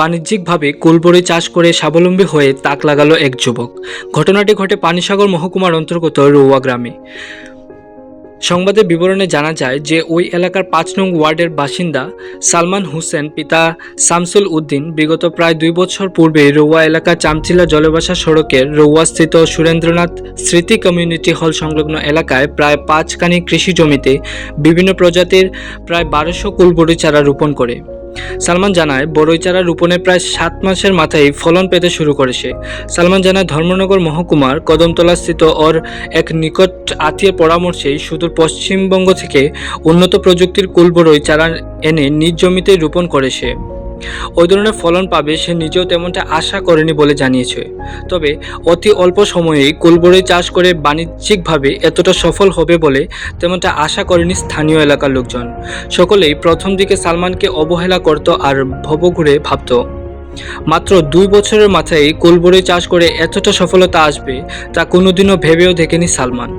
বাণিজ্যিকভাবে কুলবরি চাষ করে স্বাবলম্বী হয়ে তাক লাগালো এক যুবক। ঘটনাটি ঘটে পানিসাগর মহকুমার অন্তর্গত রৌয়া গ্রামে। সংবাদের বিবরণে জানা যায় যে ওই এলাকার পাঁচ নং ওয়ার্ডের বাসিন্দা সালমান হোসেন, পিতা শামসুল উদ্দিন, বিগত প্রায় দুই বছর পূর্বে রৌয়া এলাকা চামচিলা জলবাসা সড়কের রৌয়াস্থিত সুরেন্দ্রনাথ স্মৃতি কমিউনিটি হল সংলগ্ন এলাকায় প্রায় পাঁচখানি কৃষি জমিতে বিভিন্ন প্রজাতির প্রায় বারোশো কুলবড়ি চারা রোপণ করে। সালমান জানায় বড়ই চারা রোপণের প্রায় সাত মাসের মাথায় ফলন পেতে শুরু করেছে সালমান জানায়, ধর্মনগর মহকুমার কদমতলাস্থিত ওর এক নিকট আত্মীয়ের পরামর্শে সুদূর পশ্চিমবঙ্গ থেকে উন্নত প্রযুক্তির কুলবরই চারা এনে নিজ জমিতে রোপণ করেছে ওই ধরনের ফলন পাবে সে নিজেও তেমনটা আশা করেনি বলে জানিয়েছে। তবে অতি অল্প সময়েই কুলবড়ই চাষ করে বাণিজ্যিকভাবে এতটা সফল হবে বলে তেমনটা আশা করেনি স্থানীয় এলাকার লোকজন। সকলেই প্রথম দিকে সালমানকে অবহেলা করত আর ভবঘুরে ভাবত। মাত্র দুই বছরের মাথায় কুলবড়ি চাষ করে এতটা সফলতা আসবে তা কোনোদিনও ভেবেও দেখেনি সালমান।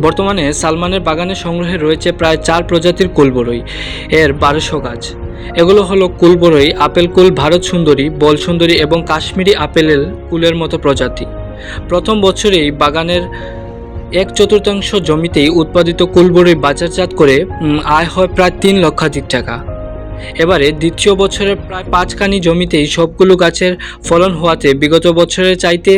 বর্তমানে সালমানের বাগানে সংগ্রহে রয়েছে প্রায় চার প্রজাতির কুলবড়ই এর বারোশো গাছ। এগুলো হলো কুলবড়ই আপেল কুল, ভারত সুন্দরী, বল সুন্দরী এবং কাশ্মীরি আপেলের কুলের মতো প্রজাতি। প্রথম বছরেই বাগানের এক চতুর্থাংশ জমিতেই উৎপাদিত কুলবরই বাজারজাত করে আয় হয় প্রায় তিন লক্ষাধিক টাকা। এবারে দ্বিতীয় বছরের প্রায় পাঁচখানি জমিতেই সবগুলো গাছের ফলন হওয়াতে বিগত বছরের চাইতে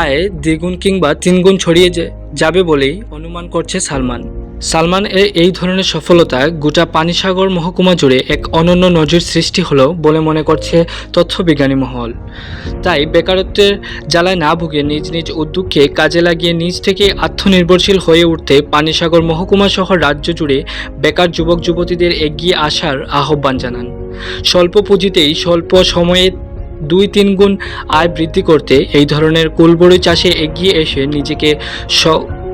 আয় দ্বিগুণ কিংবা তিনগুণ ছড়িয়ে যাবে বলেই অনুমান করছে সালমান। সালমান এর এই ধরনের সফলতা গোটা পানিসাগর মহকুমা জুড়ে এক অনন্য নজির সৃষ্টি হলো বলে মনে করছে তথ্যবিজ্ঞানী মহল। তাই বেকারত্বের জ্বালায় না ভুগে নিজ নিজ উদ্যোগকে কাজে লাগিয়ে নিজ থেকে আত্মনির্ভরশীল হয়ে উঠতে পানিসাগর মহকুমা সহ রাজ্য জুড়ে বেকার যুবক যুবতীদের এগিয়ে আসার আহ্বান জানান। স্বল্প পুঁজিতেই স্বল্প সময়ে দুই তিন গুণ আয় বৃদ্ধি করতে এই ধরনের কুলবড়ি চাষে এগিয়ে এসে নিজেকে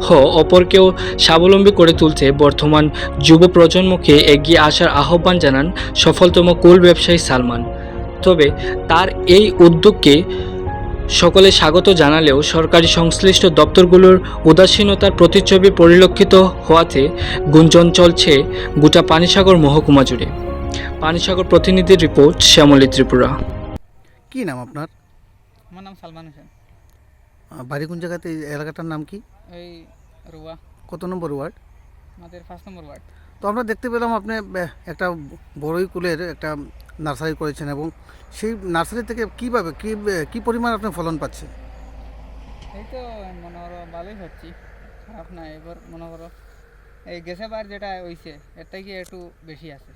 সহ অপরকেও স্বাবলম্বী করে তুলতে বর্তমান যুব প্রজন্মকে এগিয়ে আসার আহ্বান জানান সফলতম কুল ব্যবসায়ী সালমান। তবে তার এই উদ্যোগকে সকলে স্বাগত জানালেও সরকারি সংশ্লিষ্ট দপ্তরগুলোর উদাসীনতার প্রতিচ্ছবি পরিলক্ষিত হওয়াতে গুঞ্জন চলছে গোটা পানিসাগর মহকুমা জুড়ে। পানিসাগর প্রতিনিধির রিপোর্ট শ্যামলী ত্রিপুরা। কি নাম আপনার? আমার নাম সালমান হোসেন। বাড়ি কোন জায়গাতে এই এলাকাটার নাম কি? এই রুয়া। কত নম্বর ওয়ার্ড? আমাদের ফার্স্ট নম্বর ওয়ার্ড। তো আমরা দেখতে পেলাম আপনি একটা বড়ই কুলের একটা নার্সারি করেছেন এবং সেই নার্সারি থেকে কীভাবে কী কী পরিমাণ আপনি ফলন পাচ্ছেন? এই তো মনে করো ভালোই হচ্ছি খারাপ না এবার মনে করো এই গেছে বার যেটা হইছে এর কি একটু বেশি আছে।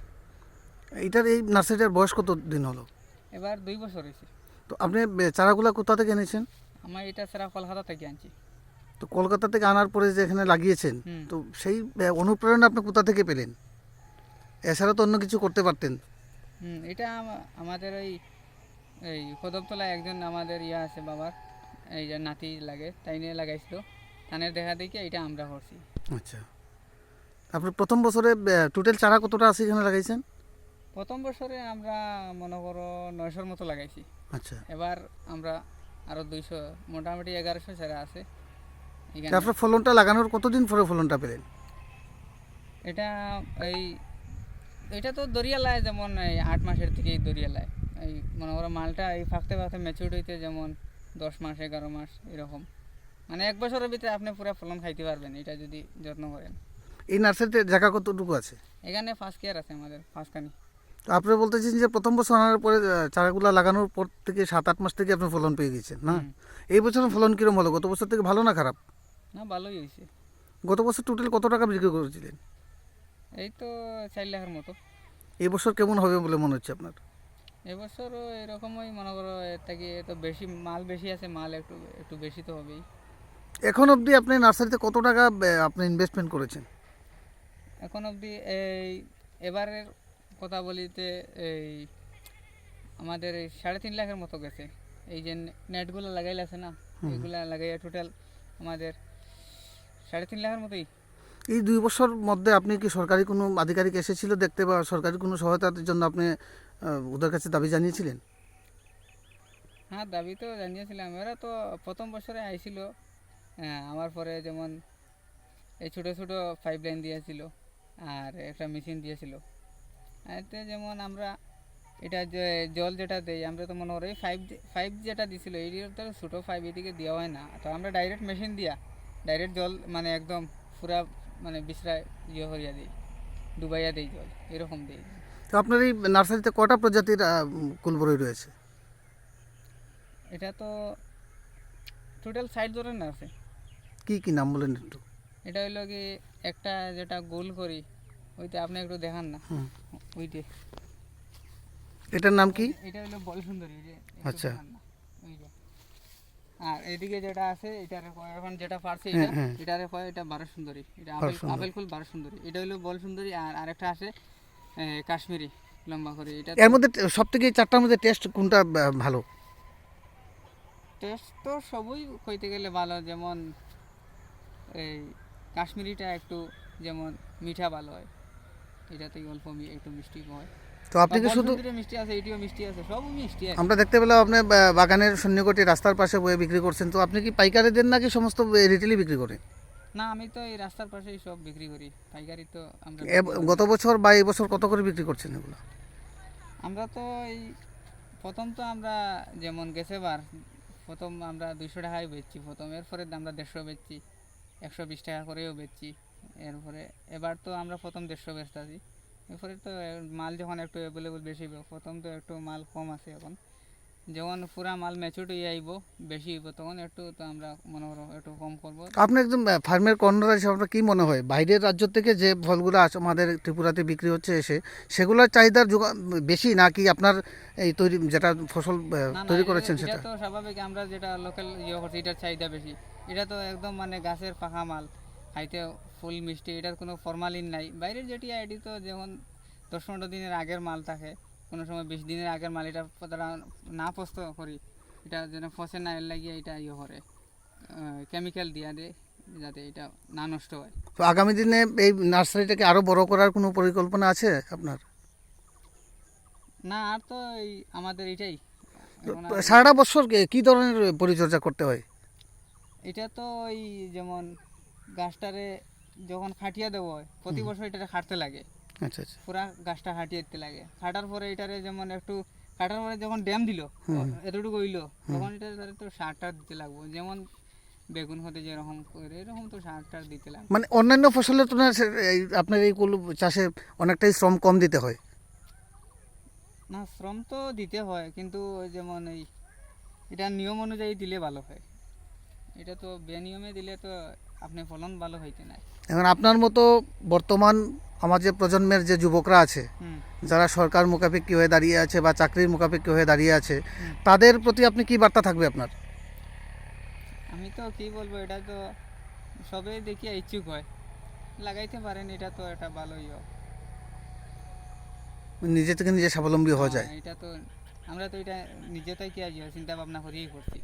এইটার এই নার্সারিটার বয়স কত দিন হলো? এবার দুই বছর হয়েছে তো আপনি চারাগুলা কোথা থেকে এনেছেন? আমার এটা সারা কলকাতা থেকে আনছি। তো কলকাতা থেকে আনার পরে যে এখানে লাগিয়েছেন তো সেই অনুপ্রেরণা আপনি কোথা থেকে পেলেন? এছাড়া তো অন্য কিছু করতে পারতেন। এটা আমাদের ওই এই কদমতলায় একজন আমাদের ইয়ে আছে বাবার এই যে নাতি লাগে তাই নিয়ে লাগাইছিল। তানের দেখা দেখি এটা আমরা করছি। আচ্ছা। আপনি প্রথম বছরে টোটাল চারা কতটা আছে এখানে লাগাইছেন? প্রথম বছরে আমরা মনে করো নয়শোর মতো লাগাইছি। আচ্ছা। এবার আমরা আরও দুইশো মোটামুটি এগারোশো সেরা আছে। আপনার ফলনটা লাগানোর কতদিন পরে ফলনটা পেলেন? এটা এই এটা তো দরিয়ালায় যেমন এই আট মাসের থেকেই দরিয়ালায় এই মনে করো মালটা এই ফাঁকতে ফাঁকতে ম্যাচিউর হইতে যেমন দশ মাস এগারো মাস এরকম। মানে এক বছরের ভিতরে আপনি পুরো ফলন খাইতে পারবেন এটা যদি যত্ন করেন। এই নার্সারিতে জায়গা কতটুকু আছে? এখানে ফার্স্ট কেয়ার আছে আমাদের ফার্স্টখানি আপনি বলতেছেন যে প্রথম বছর আনার পরে চারাগুলা লাগানোর পর থেকে সাত আট মাস থেকে আপনি ফলন পেয়ে গেছেন না? এই বছর ফলন কিরম হলো? গত বছর থেকে ভালো না খারাপ? না ভালোই হয়েছে। গত বছর টোটাল কত টাকা বিক্রি করেছিলেন? এই তো চার লাখের মতো। এই বছর কেমন হবে বলে মনে হচ্ছে আপনার? এবছরও এরকমই মনে করো এর থেকে তো বেশি মাল বেশি আছে মাল একটু একটু বেশি তো হবেই। এখন অবধি আপনি নার্সারিতে কত টাকা আপনি ইনভেস্টমেন্ট করেছেন? এখন অবধি এই এবারের কথা বলিতে এই আমাদের এই সাড়ে তিন লাখের মতো গেছে। এই যে নেটগুলো লাগাইলে আছে না এগুলা লাগাইয়া টোটাল আমাদের সাড়ে তিন লাখের মতোই। এই দুই বছর মধ্যে আপনি কি সরকারি কোনো আধিকারিক এসেছিল দেখতে বা সরকারি কোনো সহায়তার জন্য আপনি ওদের কাছে দাবি জানিয়েছিলেন? হ্যাঁ দাবি তো জানিয়েছিলাম। এরা তো প্রথম বছরে আইছিল। হ্যাঁ, আমার পরে যেমন এই ছোটো ছোটো পাইপ লাইন দিয়েছিল আর একটা মেশিন দিয়েছিল। এতে যেমন আমরা এটা যে জল যেটা দেই আমরা তো মনে করি ফাইভ ফাইভ যেটা দিছিল এই তো ছোটো ফাইভ এদিকে দেওয়া হয় না। তো আমরা ডাইরেক্ট মেশিন দিয়া ডাইরেক্ট জল মানে একদম পুরা মানে বিশ্রায় ইয়ে করিয়া দিই ডুবাইয়া দিই জল এরকম দিই। তো আপনার এই নার্সারিতে কটা প্রজাতির আহ, কুল বড়ই রয়েছে? এটা তো টোটাল সাইড ধরেন আছে কি কি নাম বলেন একটু? এটা হইল কি একটা যেটা গোল করি ওইটা আপনি একটু দেখান না। ওইটে। এটার নাম কি? এটা হলো বল সুন্দরী আচ্ছা। আর এদিকে যেটা আছে এটার এখন যেটা পারছে হ্যাঁ, এটা হ্যাঁ। এটারে কয় এটা বারো সুন্দরী এটা আপেল আপেল ফুল বারো সুন্দরী এটা হলো বল সুন্দরী আর আরেকটা আছে কাশ্মীরি লম্বা করে। এটা এর মধ্যে সব থেকে চারটার মধ্যে টেস্ট কোনটা ভালো? টেস্ট তো সবই কইতে গেলে ভালো যেমন এই কাশ্মীরিটা একটু যেমন মিঠা ভালো হয়। এটাতে অল্প একটু মিষ্টি হয় তো আপনি কি শুধু মিষ্টি আছে এটিও মিষ্টি আছে সব মিষ্টি আছে। আমরা দেখতে পেলাম আপনি বাগানের সন্নিকটে রাস্তার পাশে বয়ে বিক্রি করছেন। তো আপনি কি পাইকারি দেন নাকি সমস্ত রিটেলই বিক্রি করেন? না আমি তো এই রাস্তার পাশেই সব বিক্রি করি। পাইকারি তো আমরা গত বছর বা এই বছর কত করে বিক্রি করছেন এগুলো? আমরা তো এই প্রথম তো আমরা যেমন গেছে বার প্রথম আমরা দুইশো টাকায় বেচছি। প্রথম এরপরে আমরা দেড়শো বেচছি একশো বিশ টাকা করেও বেচছি। এরপরে এবার তো আমরা প্রথম দেড়শো বেচতেছি এরপরে তো মাল যখন একটু অ্যাভেলেবল বেশি হবে, প্রথম তো একটু মাল কম আছে এখন। যখন পুরা মাল ম্যাচুর হয়ে আইব বেশি হইব তখন একটু তো আমরা মনে করো একটু কম করব। আপনি একদম ফার্মের হিসেবে আপনার কী মনে হয়? বাইরের রাজ্য থেকে যে ফলগুলো আমাদের ত্রিপুরাতে বিক্রি হচ্ছে এসে সেগুলোর চাহিদার যোগা বেশি নাকি আপনার এই তৈরি যেটা ফসল তৈরি করেছেন সেটা? তো স্বাভাবিক আমরা যেটা লোকাল ইয়ে করছি এটার চাহিদা বেশি। এটা তো একদম মানে গাছের পাকা মাল। খাইতে ফুল মিষ্টি এটার কোনো ফরমালিন নাই। বাইরের যেটি এটি তো যেমন দশ পনেরো দিনের আগের মাল থাকে কোনো সময় বিশ দিনের আগের মাল এটা তারা না পস্ত করি। এটা যেন ফসে না এর লাগিয়ে এটা ইয়ে করে। কেমিক্যাল দিয়া দেয় যাতে এটা না নষ্ট হয়। তো আগামী দিনে এই নার্সারিটাকে আরও বড় করার কোনো পরিকল্পনা আছে আপনার? না আর তো এই আমাদের এটাই। সারাটা বছর কি- কি ধরনের পরিচর্যা করতে হয়? এটা তো ওই যেমন গাছটারে যখন খাটিয়া দেবো প্রতি বছর এটারে খাটতে লাগে। আচ্ছা আচ্ছা। পুরা গাছটা হাঁটিয়ে দিতে লাগে। খাটার পরে এটারে যেমন একটু কাটার পরে যখন ড্যাম দিল এতটুকু হইল তখন এটা তো সার টার দিতে লাগবো। যেমন বেগুন হতে যেরকম করে এরকম তো সার টার দিতে লাগবে। মানে অন্যান্য ফসলের তুলনায় আপনার এই কুল চাষে অনেকটাই শ্রম কম দিতে হয়? না শ্রম তো দিতে হয় কিন্তু যেমন এই এটা নিয়ম অনুযায়ী দিলে ভালো হয়। এটা তো বেনিয়মে দিলে তো আপনি ফলন ভালো হইতে নাই। এখন আপনার মতো বর্তমান আমার যে প্রজন্মের যে যুবকরা আছে যারা সরকার মুখাপেক্ষি হয়ে দাঁড়িয়ে আছে বা চাকরির মুখাপেক্ষি হয়ে দাঁড়িয়ে আছে তাদের প্রতি আপনি কি বার্তা থাকবে আপনার? আমি তো কি বলব এটা তো সবে দেখিয়া ইচ্ছুক হয়। লাগাইতে পারেন এটা তো একটা ভালোই নিজে থেকে নিজে স্বাবলম্বী হওয়া যায়। হ্যাঁ, এটা তো আমরা তো এটা নিজে থেকে চিন্তা ভাবনা করেই করছি।